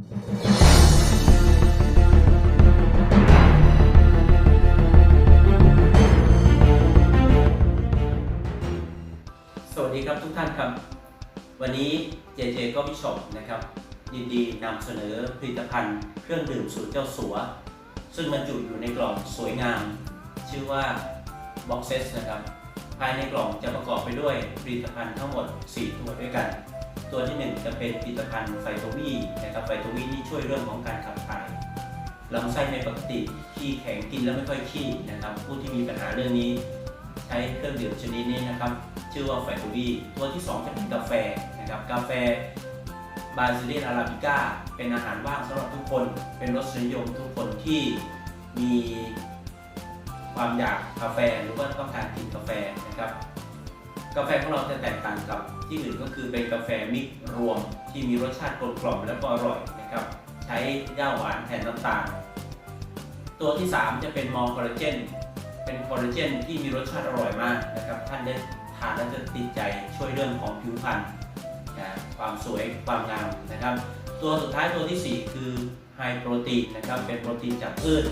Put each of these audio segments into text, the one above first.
สวัสดีครับทุกท่านครับ วันนี้ JJ ก็พิชอปนะครับ ยินดีนำเสนอผลิตภัณฑ์เครื่องดื่มสูตรเจ้าสัว ซึ่งบรรจุอยู่ในกล่องสวยงาม ชื่อว่า Boxes นะครับ ภายในกล่องจะประกอบไปด้วยผลิตภัณฑ์ทั้งหมด 4 ตัวด้วยกัน ตัวที่ 1 จะเป็นผลิตภัณฑ์ไฟโตวีนะครับไฟโตวีนี่ช่วยเรื่องของการขับถ่ายลำไส้ไม่ปกติขี้แข็งกินแล้วไม่ค่อยขี้นะครับ ผู้ที่มีปัญหาเรื่องนี้ ใช้เครื่องดื่มชนิดนี้นะครับ ชื่อว่าไฟโตวีตัวที่ 2 จะเป็นกาแฟนะครับกาแฟบาซิเลียอาราบิก้าเป็นอาหารว่างสำหรับทุกคน เป็นรสนิยมทุกคนที่มีความอยากกาแฟหรือว่าต้องการกินกาแฟนะครับ กาแฟของเราจะแตกต่างกับที่อื่นก็คือเป็นกาแฟมิกรวมที่มีรสชาติกลมกล่อมและก็อร่อยนะครับ ใช้ย่าหวานแทนน้ำตาล ตัวที่ 3 จะเป็นมอลคอลลาเจนเป็นคอลลาเจนที่มีรสชาติอร่อยมากนะครับท่านได้ทานแล้วจะติดใจช่วยเรื่องของผิวพรรณความสวยความงามนะครับ ตัวสุดท้ายตัวทีสี่4 คือไฮโปรตีนนะครับเป็นโปรตีนจากพืช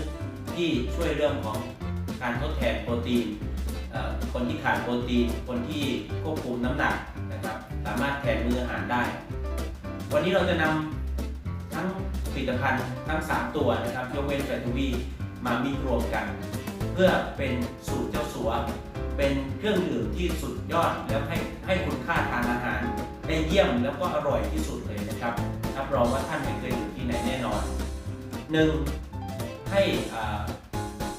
ที่ช่วยเรื่องของการทดแทนโปรตีน คนที่ขาดโปรตีน คนที่ควบคุมน้ำหนักนะครับ สามารถแทนมื้ออาหารได้ วันนี้เราจะนำทั้งผลิตภัณฑ์ทั้ง 3 ตัวนะครับยกเว้นแฟตวีมามิกรวมกัน เพื่อเป็นสูตรเจ้าสัว เป็นเครื่องดื่มที่สุดยอดแล้วให้ให้คุณค่าทานอาหารได้เยี่ยมแล้วก็อร่อยที่สุดเลยนะครับรับรองว่าท่านไม่เคยอยู่ที่ไหนแน่นอน 1. ให้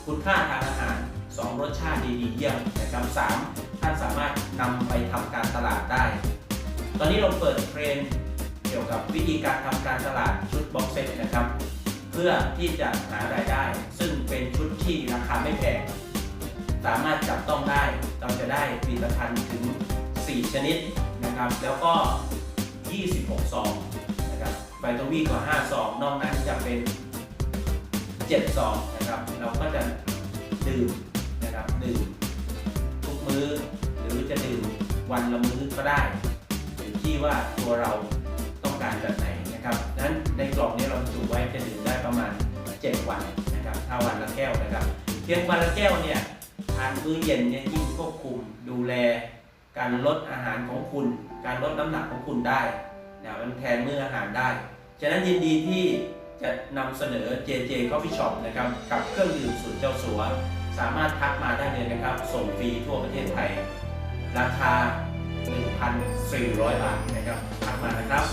คุณค่าทางอาหาร 2 รสชาติดีๆเยี่ยมนะครับ 3. ท่านสามารถนำไปทำการตลาดได้ ตอนนี้เราเปิดเทรนเกี่ยวกับวิธีการทำการตลาดชุดบ็อกเซตนะครับ เพื่อที่จะหารายได้ ซึ่งเป็นชุดที่ราคาไม่แพงสามารถจับต้องได้เราจะได้ผลิตภัณฑ์ถึง 4 ชนิดนะครับ แล้วก็ 26 ซองนะครับไบโตวีกว่า5ซองนอกนั้นจะเป็น 7 ซองนะครับ เราก็จะดื่ม นะครับดื่มทุกมื้อ หรือจะดื่มวันละมื้อก็ได้อยู่ที่ว่าตัวเราต้องการแบบไหนนะครับนั้นในกล่องนี้เราจุไว้จะดื่มได้ประมาณ 7 วันนะครับถ้าวันละแก้วนะครับเพียงวันละแก้วเนี่ยทานมื้อเย็นเนี่ยยิ่งควบคุมดูแล การลดอาหารของคุณ การลดน้ำหนักของคุณได้นะมันแทนมื้ออาหารได้ฉะนั้นยินดีที่จะนำเสนอ JJ Coffee Shop นะครับ กับเครื่องดื่มสูตรเจ้าสัว สามารถทักมาได้เลยนะครับ ส่งฟรีทั่วประเทศไทย ราคา 1,400 บาทนะครับ ทักมานะครับ